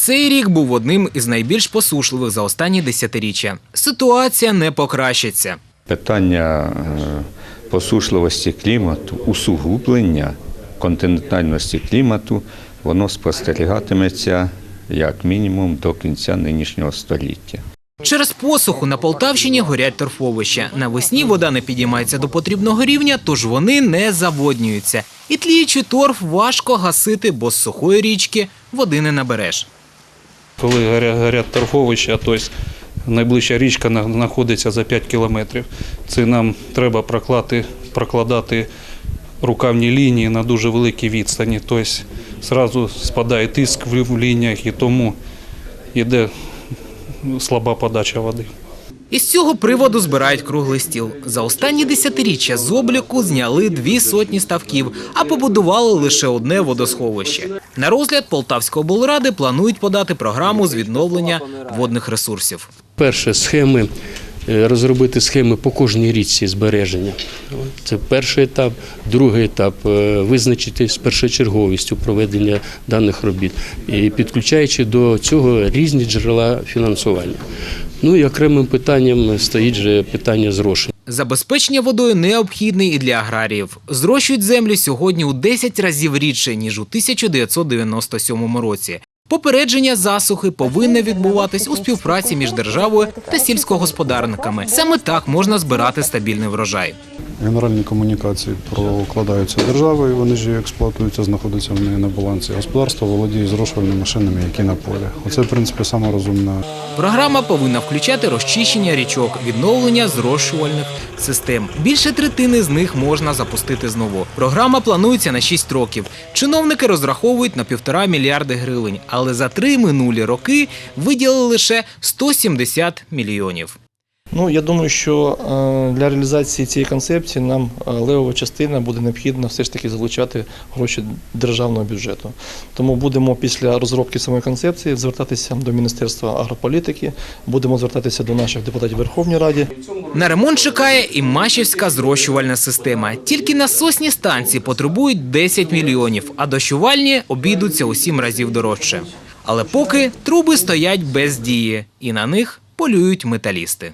Цей рік був одним із найбільш посушливих за останні десятиріччя. Ситуація не покращиться. Питання е, посушливості клімату, усугублення континентальності клімату, воно спостерігатиметься як мінімум до кінця нинішнього століття. Через посуху на Полтавщині горять торфовища. Навесні вода не підіймається до потрібного рівня, тож вони не заводнюються. І тліючий торф важко гасити, бо з сухої річки води не набереш. Коли горять, торфовища, тобто найближча річка знаходиться за 5 кілометрів. Це нам треба проклати, прокладати рукавні лінії на дуже великій відстані. Тобто одразу спадає тиск в лініях і тому йде слаба подача води. Із цього приводу збирають круглий стіл. За останні десятиріччя з обліку зняли дві сотні ставків, а побудували лише одне водосховище. На розгляд Полтавської облради планують подати програму з відновлення водних ресурсів. Перше схеми е, розробити схеми по кожній річці збереження. Це перший етап. Другий етап е, визначити з першочерговістю проведення даних робіт і підключаючи до цього різні джерела фінансування. Ну і окремим питанням стоїть же питання зрошення. Забезпечення водою необхідне і для аграріїв. Зрощують землі сьогодні у 10 разів рідше, ніж у 1997 році. Попередження засухи повинне відбуватись у співпраці між державою та сільськогосподарниками. Саме так можна збирати стабільний врожай. Генеральні комунікації прокладаються державою, вони ж експлуатуються, знаходяться в неї на балансі. Господарство володіє зрошувальними машинами, які на полі. Оце, в принципі, саме розумна Програма повинна включати розчищення річок, відновлення зрошувальних систем. Більше третини з них можна запустити знову. Програма планується на 6 років. Чиновники розраховують на півтора мільярди гривень, але за три минулі роки виділили лише 170 мільйонів. Ну, я думаю, що е, для реалізації цієї концепції нам е, левова частина буде необхідно все ж таки залучати гроші державного бюджету. Тому будемо після розробки самої концепції звертатися до Міністерства агрополітики, будемо звертатися до наших депутатів Верховній Раді. На ремонт чекає і Машівська зрощувальна система. Тільки насосні станції потребують 10 мільйонів, а дощувальні обійдуться у 7 разів дорожче. Але поки труби стоять без дії, і на них полюють металісти.